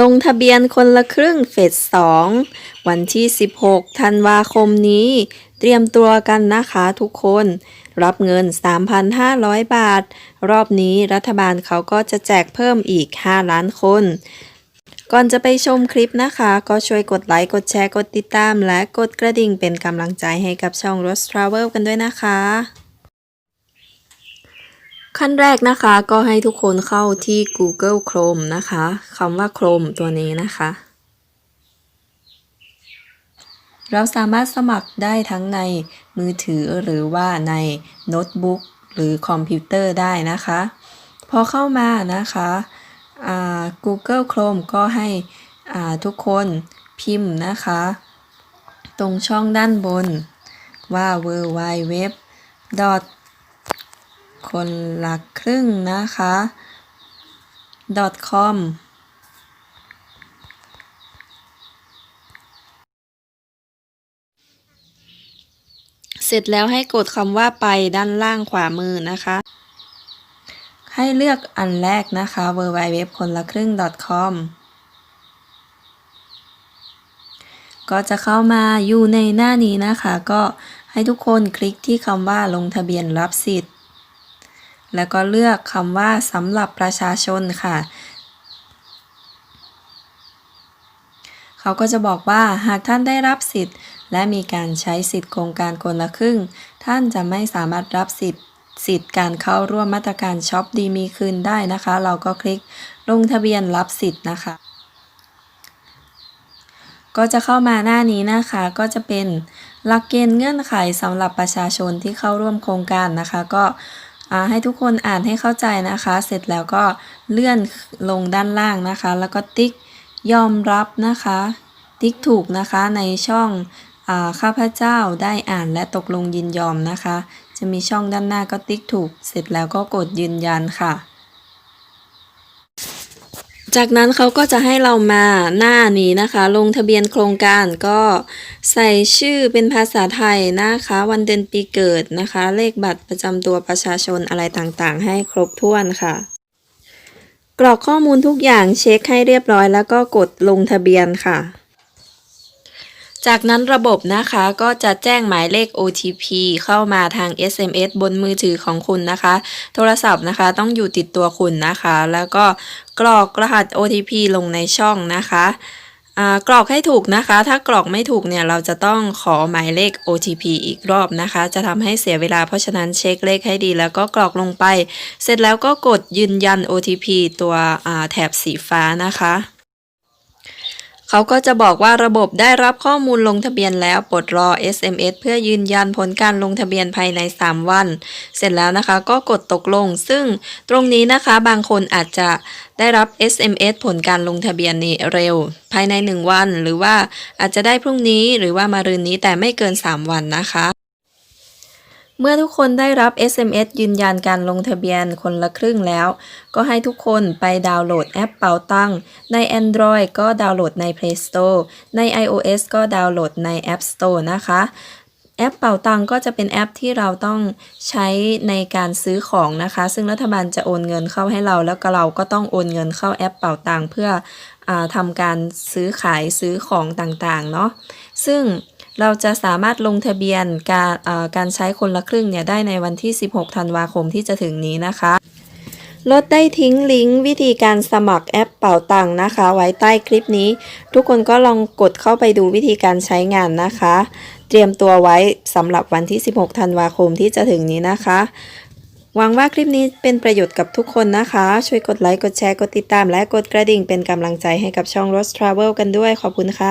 ลงทะเบียนคนละครึ่งเฟส2วันที่ 16 ธันวาคมนี้ เตรียมตัวกันนะคะทุกคน รับเงิน 3,500 บาท รอบนี้รัฐบาลเขาก็จะแจกเพิ่มอีก 5 ล้านคน ก่อนจะไปชมคลิปนะคะ ก็ช่วยกดไลค์ กดแชร์ กดติดตาม และกดกระดิ่งเป็นกำลังใจให้กับช่อง Rose Travel กันด้วยนะคะ ขั้นแรกนะคะก็ให้ทุกคนเข้าที่ Google Chrome นะคะคำว่า Chrome ตัวนี้นะคะ เราสามารถสมัครได้ทั้งในมือถือหรือว่าในโน้ตบุ๊กหรือคอมพิวเตอร์ได้นะคะ พอเข้ามานะคะ Google Chrome ก็ให้ทุกคนพิมพ์นะคะ ตรงช่องด้านบนว่า w w w คนละครึ่งนะคะ .com เสร็จแล้วให้กดคำว่าไปด้านล่างขวามือนะคะ ให้เลือกอันแรกนะคะ w w w คนละครึ่ง .com ก็จะเข้ามาอยู่ในหน้านี้นะคะ ก็ให้ทุกคนคลิกที่คำว่าลงทะเบียนรับสิทธิ์ แล้วก็เลือกคำว่าสำหรับประชาชนค่ะ เขาก็จะบอกว่าหากท่านได้รับสิทธิ์ และมีการใช้สิทธิ์โครงการคนละครึ่ง ท่านจะไม่สามารถรับสิทธิ์สิทธิ์การเข้าร่วมมาตรการช็อปดีมีคืนได้นะคะ เราก็คลิกลงทะเบียนรับสิทธิ์นะคะ ก็จะเข้ามาหน้านี้นะคะก็จะเป็นหลักเกณฑ์เงื่อนไขสำหรับประชาชนที่เข้าร่วมโครงการนะคะ ก็ ให้ทุกคนอ่านให้เข้าใจนะคะ เสร็จแล้วก็เลื่อนลงด้านล่างนะคะ แล้วก็ติ๊กยอมรับนะคะ ติ๊กถูกนะคะในช่องอข้าพเจ้าได้อ่านและตกลงยินยอมนะคะ จะมีช่องด้านหน้าก็ติ๊กถูก เสร็จแล้วก็กดยืนยันค่ะ จากนั้นเขาก็จะให้เรามาหน้านี้นะคะ ลงทะเบียนโครงการก็ใส่ชื่อเป็นภาษาไทยนะคะ วันเดือนปีเกิดนะคะ เลขบัตรประจำตัวประชาชนอะไรต่างๆ ให้ครบถ้วนค่ะ กรอกข้อมูลทุกอย่างเช็คให้เรียบร้อยแล้วก็กดลงทะเบียนค่ะ จากนั้นระบบนะคะก็จะแจ้งหมายเลข OTP เข้ามาทาง SMS บนมือถือของคุณนะคะ โทรศัพท์นะคะต้องอยู่ติดตัวคุณนะคะ แล้วก็กรอกรหัส OTP ลงในช่องนะคะกรอกให้ถูกนะคะ ถ้ากรอกไม่ถูกเนี่ยเราจะต้องขอหมายเลข OTP อีกรอบนะคะ จะทำให้เสียเวลาเพราะฉะนั้นเช็คเลขให้ดีแล้วก็กรอกลงไป เสร็จแล้วก็กดยืนยัน OTP ตัวแถบสีฟ้านะคะ เขาก็จะบอกว่าระบบได้รับข้อมูลลงทะเบียนแล้วปลดรอ SMS เพื่อยืนยันผลการลงทะเบียนภายใน 3 วัน เสร็จแล้วนะคะก็กดตกลง ซึ่งตรงนี้นะคะบางคนอาจจะได้รับ SMS ผลการลงทะเบียนนี้เร็ว ภายใน 1 วัน หรือว่าอาจจะได้พรุ่งนี้หรือว่ามารืนนี้แต่ไม่เกิน 3 วันนะคะ เมื่อทุกคนได้รับ SMS ยืนยันการลงทะเบียนคนละครึ่งแล้ว ก็ให้ทุกคนไปดาวน์โหลดแอปเป๋าตังใน Android ก็ดาวน์โหลดใน Play Store ใน iOS ก็ดาวน์โหลดใน App Store นะคะ แอปเป่าตังก็จะเป็นแอปที่เราต้องใช้ในการซื้อของนะคะ ซึ่งรัฐบาลจะโอนเงินเข้าให้เรา แล้วก็เราก็ต้องโอนเงินเข้าแอปเป่าตังเพื่ออทำการซื้อขายซื้อของต่างๆ เนาะซึ่ง เราจะสามารถลงทะเบียนการการใช้คนละครึ่งเนี่ยได้ในวันที่ 16 ธันวาคมที่จะถึงนี้นะคะลดได้ทิ้งลิงก์วิธีการสมัครแอปเป่าตังนะคะ ไว้ใต้คลิปนี้ ทุกคนก็ลองกดเข้าไปดูวิธีการใช้งานนะคะ เตรียมตัวไว้สำหรับวันที่ 16 ธันวาคมที่จะถึงนี้นะคะหวังว่าคลิปนี้เป็นประโยชน์กับทุกคนนะคะ ช่วยกดไลค์ กดแชร์ กดติดตาม และกดกระดิ่งเป็นกำลังใจให้กับช่อง Rose Travel กันด้วย ขอบคุณค่ะ